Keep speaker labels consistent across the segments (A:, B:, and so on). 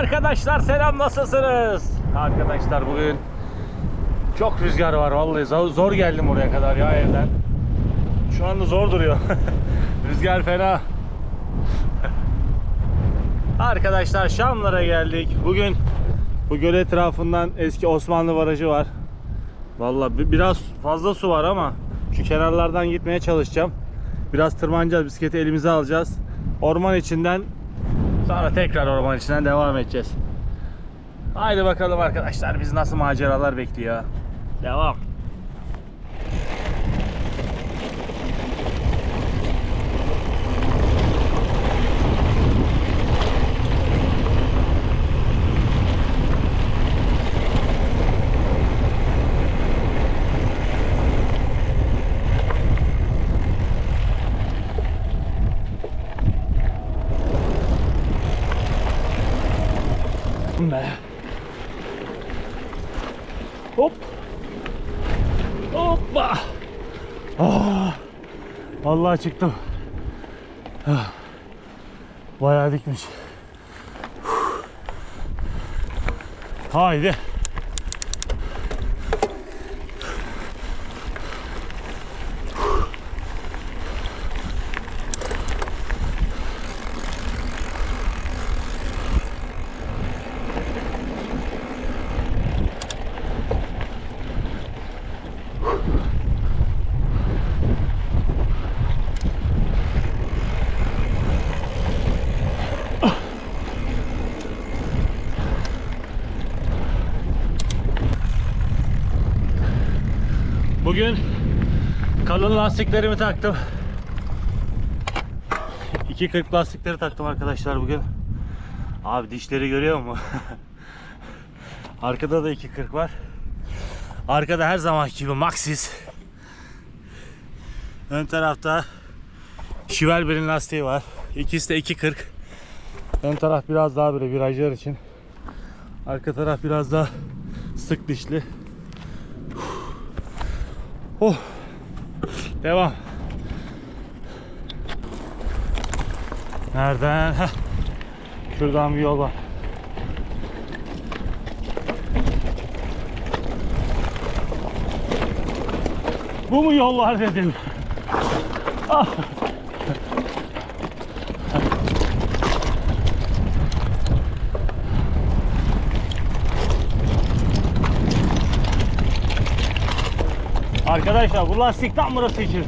A: Arkadaşlar selam nasılsınız? Arkadaşlar bugün çok rüzgar var vallahi zor, geldim oraya kadar ya evden. Şu anda zor duruyor. rüzgar fena. Arkadaşlar Şamlara geldik. Bugün bu göl etrafından eski Osmanlı barajı var. Vallahi bi- biraz fazla su var ama şu kenarlardan gitmeye çalışacağım. Biraz tırmanacağız, bisikleti elimize alacağız. Orman içinden sonra tekrar orman içinden devam edeceğiz. Haydi bakalım arkadaşlar biz nasıl maceralar bekliyor. Devam. Be. Hop. Hoppa. Ah. Vallahi çıktım. Ah. Bayağı dikmiş. Haydi. Bugün kalın lastiklerimi taktım. 240 lastikleri taktım arkadaşlar bugün. Abi dişleri görüyor musun? Arkada da 240 var. Arkada her zamanki gibi Maxxis. Ön tarafta Schwalbe'nin lastiği var. İkisi de 240. Ön taraf biraz daha böyle virajlar için. Arka taraf biraz daha sık dişli. Oh. Devam. Nereden? Heh. Şuradan bir yol var. Bu mu yol var dedim. Ah. Arkadaşlar bu lastik tam burası için.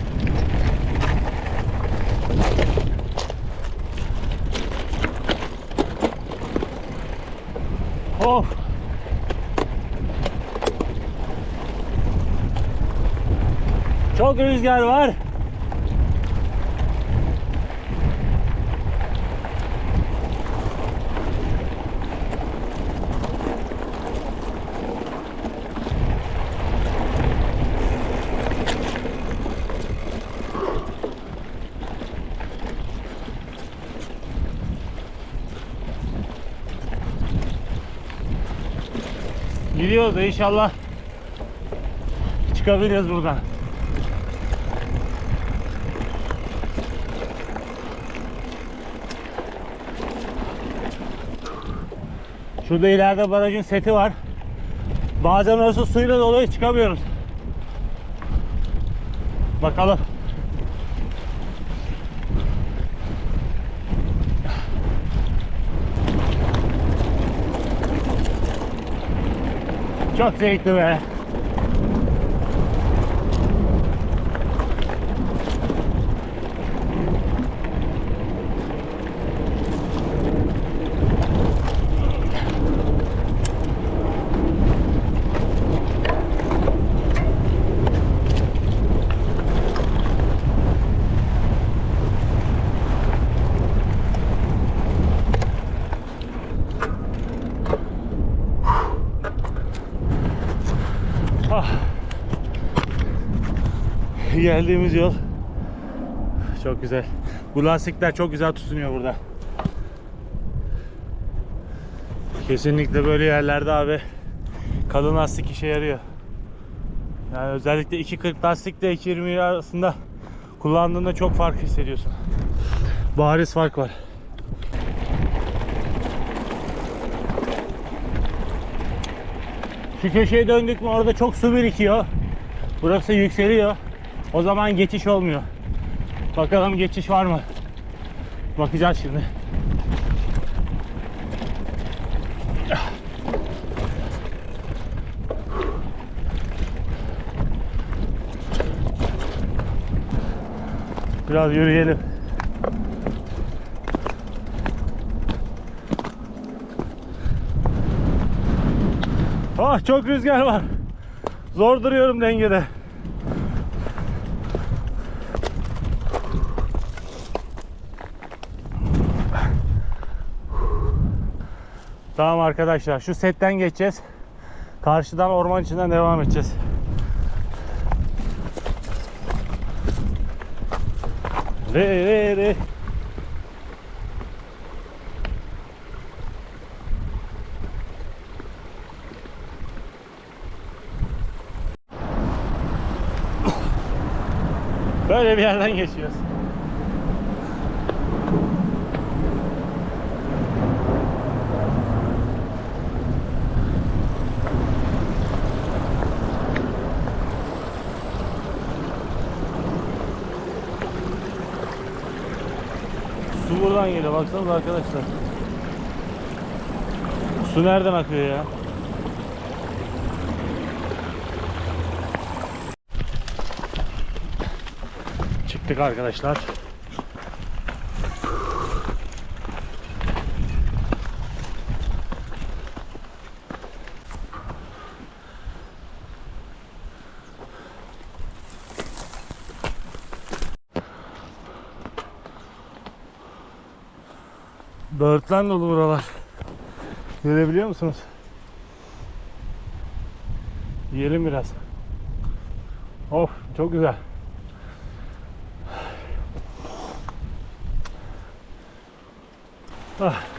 A: Of. Çok rüzgar var. Gidiyoruz da inşallah çıkabiliriz buradan. Şurada ileride barajın seti var. Bazen orası suyla dolu çıkamıyoruz. Bakalım. Çok zevkli be. Geldiğimiz yol çok güzel. Bu lastikler çok güzel tutunuyor burada. Kesinlikle böyle yerlerde abi kalın lastik işe yarıyor. Yani özellikle 2.40 lastikle 2.20 arasında kullandığında çok fark hissediyorsun. Bariz fark var. Şu köşeye döndük mü orada çok su birikiyor. Burası yükseliyor. O zaman geçiş olmuyor. Bakalım geçiş var mı? Bakacağız şimdi. Biraz yürüyelim. Ah çok rüzgar var. Zor duruyorum dengede. Tamam arkadaşlar şu setten geçeceğiz. Karşıdan orman içinden devam edeceğiz. Re re re. Böyle bir yerden geçiyoruz. Su buradan geliyor baksanıza arkadaşlar. Su nereden akıyor ya? Çıktık arkadaşlar. Böğürtlen dolu buralar. Görebiliyor musunuz? Yiyelim biraz. Of çok güzel. Ah.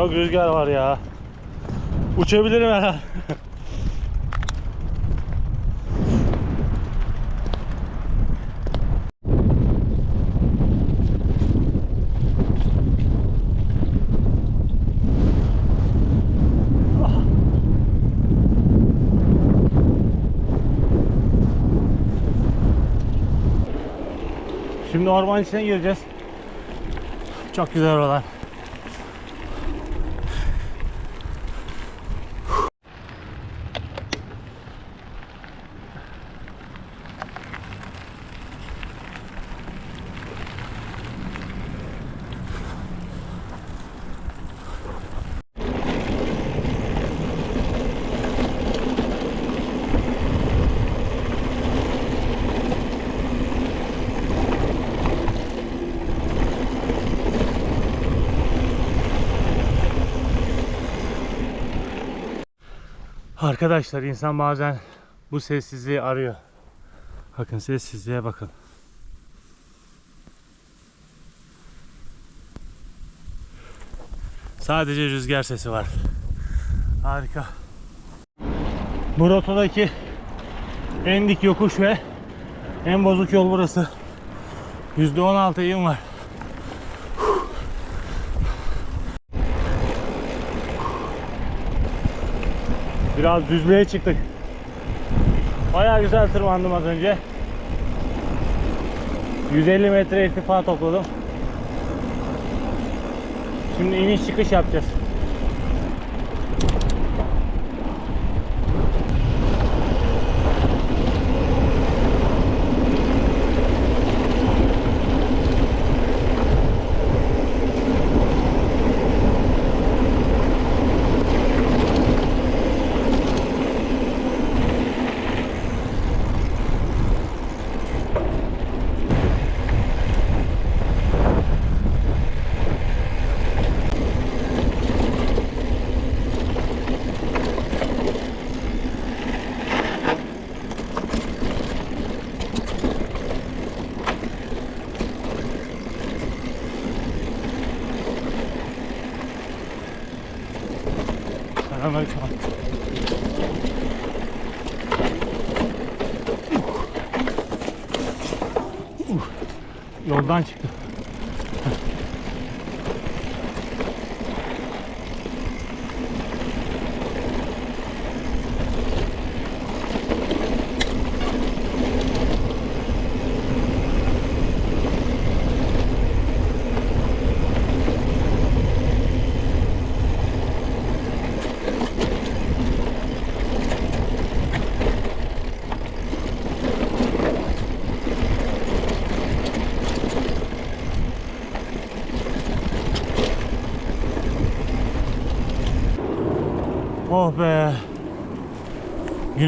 A: Çok rüzgar var ya. Uçabilirim her an. Şimdi orman içine gireceğiz. Çok güzel oralar. Arkadaşlar insan bazen bu sessizliği arıyor. Bakın sessizliğe bakın. Sadece rüzgar sesi var. Harika. Bu rotadaki en dik yokuş ve en bozuk yol burası. %16 eğim var. Biraz düzlüğe çıktık. Baya güzel tırmandım az önce. 150 metre irtifa topladım. Şimdi iniş çıkış yapacağız.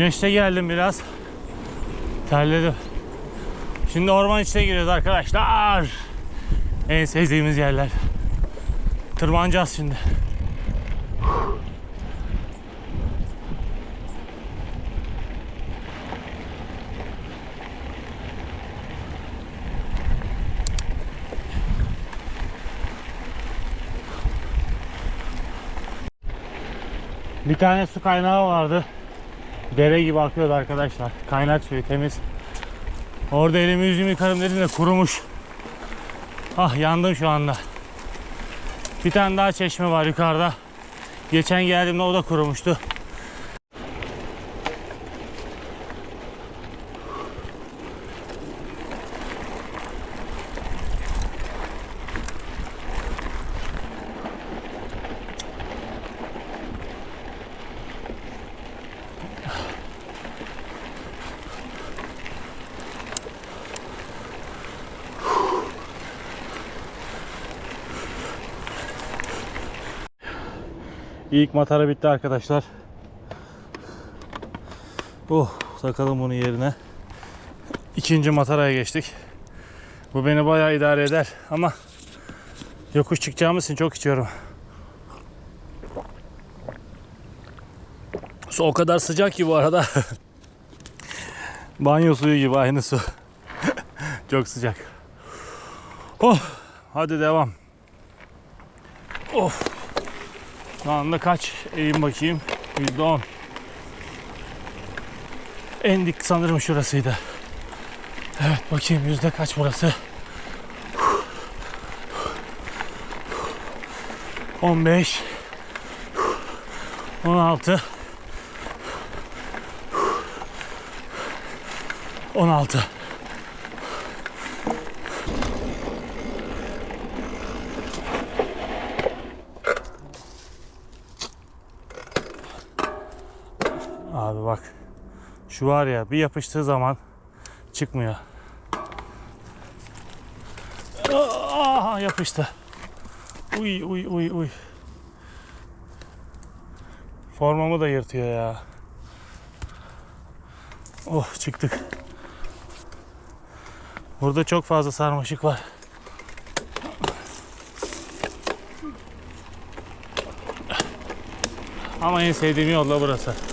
A: Güneşte geldim biraz. Terledim. Şimdi orman içine giriyoruz arkadaşlar. En sevdiğimiz yerler. Tırmanacağız şimdi. Bir tane su kaynağı vardı. Dere gibi akıyordu arkadaşlar. Kaynak suyu temiz. Orada elimi yüzümü yıkarım dedim de kurumuş. Ah yandım şu anda. Bir tane daha çeşme var yukarıda. Geçen geldiğimde o da kurumuştu. İlk matara bitti arkadaşlar. Oh takalım bunu yerine. İkinci mataraya geçtik. Bu beni bayağı idare eder ama yokuş çıkacağımız için çok içiyorum. Su o kadar sıcak ki bu arada. Banyo suyu gibi aynı su. çok sıcak. Oh hadi devam. Of. Şu anda kaç? Eğim bakayım. %10. En dik sanırım şurasıydı. Evet bakayım yüzde kaç burası? 15 16 16 Abi bak. Şu var ya bir yapıştığı zaman çıkmıyor. Aa, yapıştı. Uy uy uy uy. Formamı da yırtıyor ya. Oh çıktık. Burada çok fazla sarmaşık var. Ama en sevdiğim yol da burası.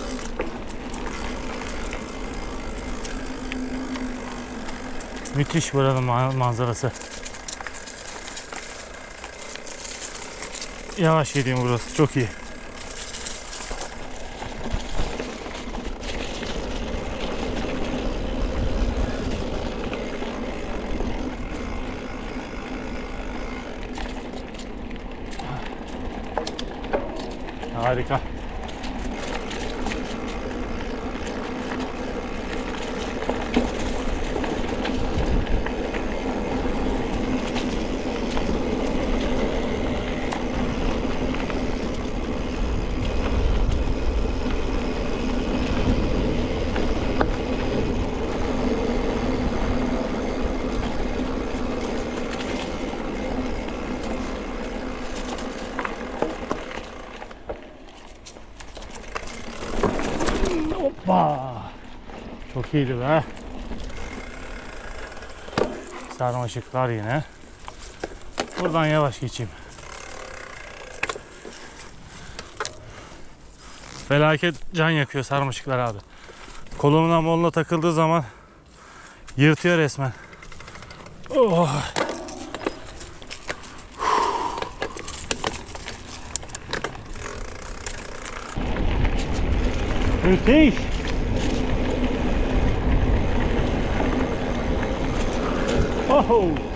A: Müthiş buranın ma- manzarası. Yavaş gideyim burası çok iyi. Harika. Hoppa. Çok iyiydi be. Sarmaşıklar yine. Buradan yavaş geçeyim. Felaket can yakıyor sarmaşıklar abi. Kolumla moluna takıldığı zaman yırtıyor resmen. Oh. Müthiş. Oh.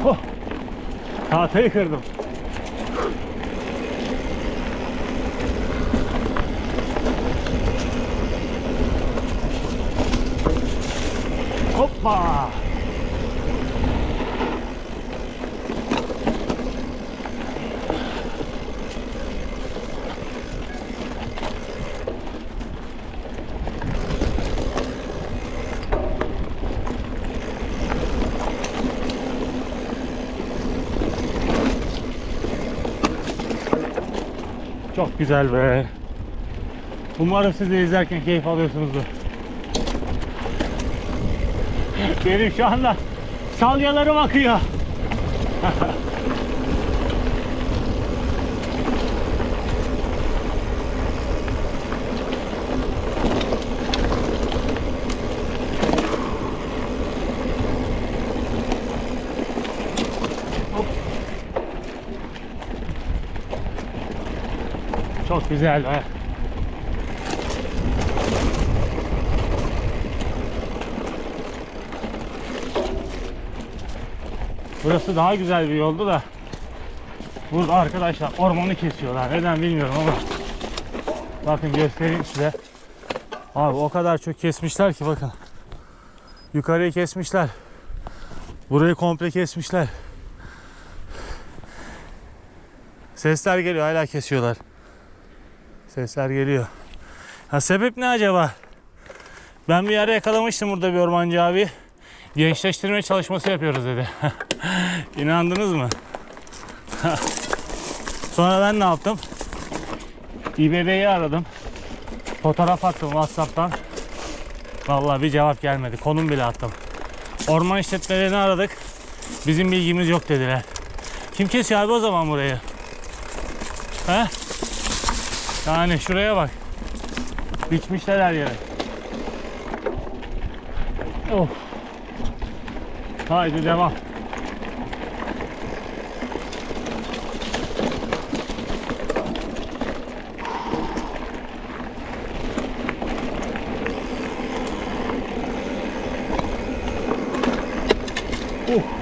A: Oh. Tahtayı kırdım. Hoppa. Çok güzel be. Umarım siz de izlerken keyif alıyorsunuzdur. Benim şu anda salyalarım akıyor. Çok güzel be. Burası daha güzel bir yoldu da Burada arkadaşlar ormanı kesiyorlar. Neden bilmiyorum ama Bakın göstereyim size. Abi o kadar çok kesmişler ki bakın. Yukarıyı kesmişler. Burayı komple kesmişler. Sesler geliyor hala kesiyorlar. Sesler geliyor. Ha sebep ne acaba? Ben bir ara yakalamıştım burada bir ormancı abi. Gençleştirme çalışması yapıyoruz dedi. İnandınız mı? Sonra ben ne yaptım? İBB'yi aradım. Fotoğraf attım WhatsApp'tan. Vallahi bir cevap gelmedi. Konum bile attım. Orman işletmelerini aradık. Bizim bilgimiz yok dediler. Kim kesiyor abi o zaman burayı? He? Yani şuraya bak. Biçmişler her yere. Of. Haydi devam. Uh.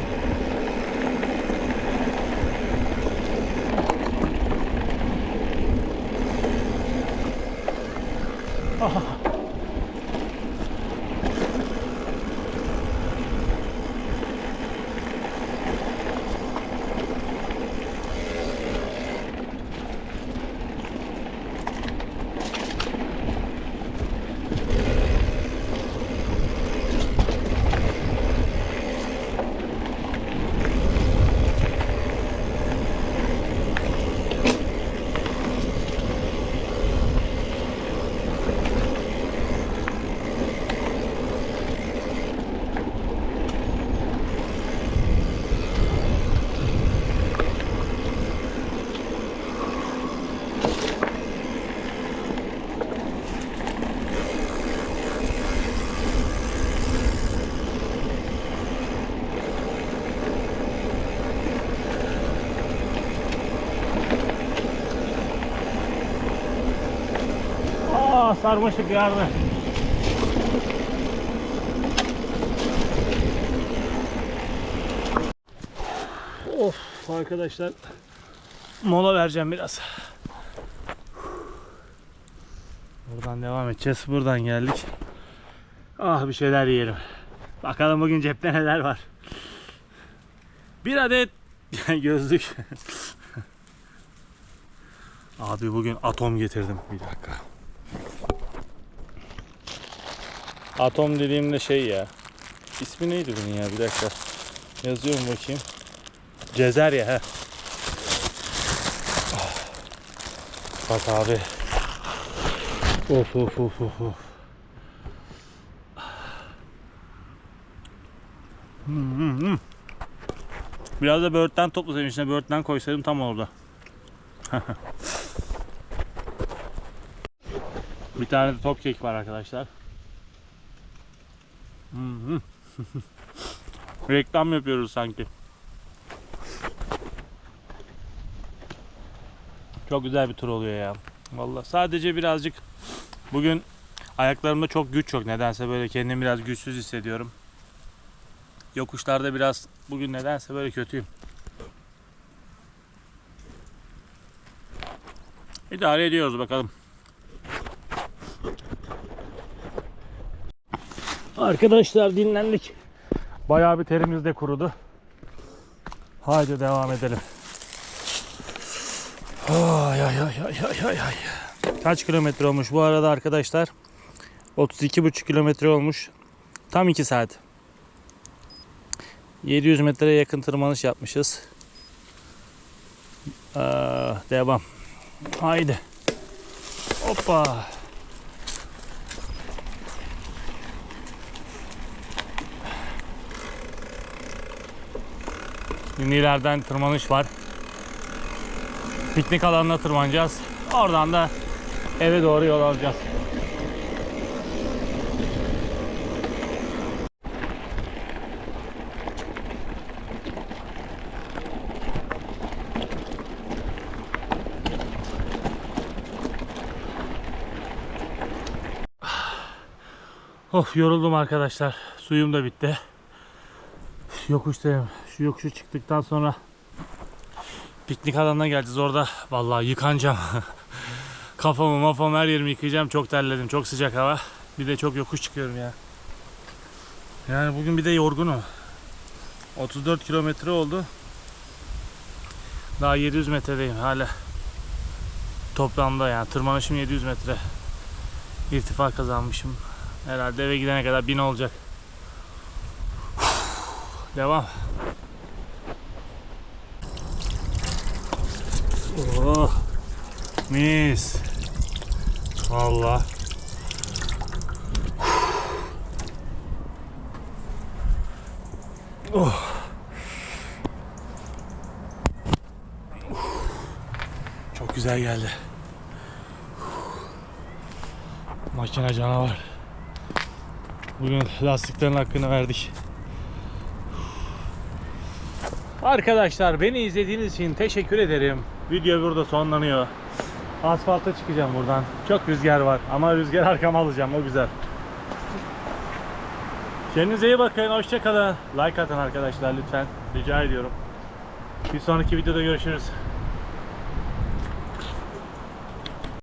A: Aa sarmaşık yardı. Of arkadaşlar mola vereceğim biraz. Buradan devam edeceğiz. Buradan geldik. Ah bir şeyler yiyelim. Bakalım bugün cepte neler var. Bir adet Gözlük. Abi bugün atom getirdim. Bir dakika. Atom dediğimde şey ya. İsmi neydi bunun ya? Bir dakika. Yazıyorum bakayım. Cezerye he. Bak abi. Of of of of of. Biraz da böğürtlen toplasaydım içine böğürtlen koysaydım tam orada. Bir tane de top kek var arkadaşlar. Reklam yapıyoruz sanki. Çok güzel bir tur oluyor ya. Vallahi sadece birazcık bugün ayaklarımda çok güç yok. Nedense böyle kendimi biraz güçsüz hissediyorum. Yokuşlarda biraz bugün nedense böyle kötüyüm. İdare ediyoruz bakalım. Arkadaşlar dinlendik. Bayağı bir terimiz de kurudu. Haydi devam edelim. Ay ay ay ay ay ay ay. Kaç kilometre olmuş bu arada arkadaşlar? 32,5 kilometre olmuş. Tam 2 saat. 700 metreye yakın tırmanış yapmışız. Aa, devam. Haydi. Hoppa. Şimdi ileriden tırmanış var. Piknik alanına tırmanacağız. Oradan da eve doğru yol alacağız. Of yoruldum arkadaşlar. Suyum da bitti. Yokuştayım. Şu yokuşu çıktıktan sonra piknik alanına geleceğiz. Orada vallahi yıkanacağım. Kafamı mafamı her yerimi yıkayacağım. Çok terledim. Çok sıcak hava. Bir de çok yokuş çıkıyorum ya. Yani bugün bir de yorgunum. 34 kilometre oldu. Daha 700 metredeyim hala. Toplamda yani tırmanışım 700 metre. İrtifa kazanmışım. Herhalde eve gidene kadar 1000 olacak. Devam. Oh. Mis. Valla. Oh. Çok güzel geldi. Makine canavar. Bugün lastiklerin hakkını verdik. Arkadaşlar beni izlediğiniz için teşekkür ederim. Video burada sonlanıyor. Asfalta çıkacağım buradan. Çok rüzgar var ama rüzgar arkama alacağım o güzel. Kendinize iyi bakın. Hoşçakalın. Like atın arkadaşlar lütfen. Rica ediyorum. Bir sonraki videoda görüşürüz.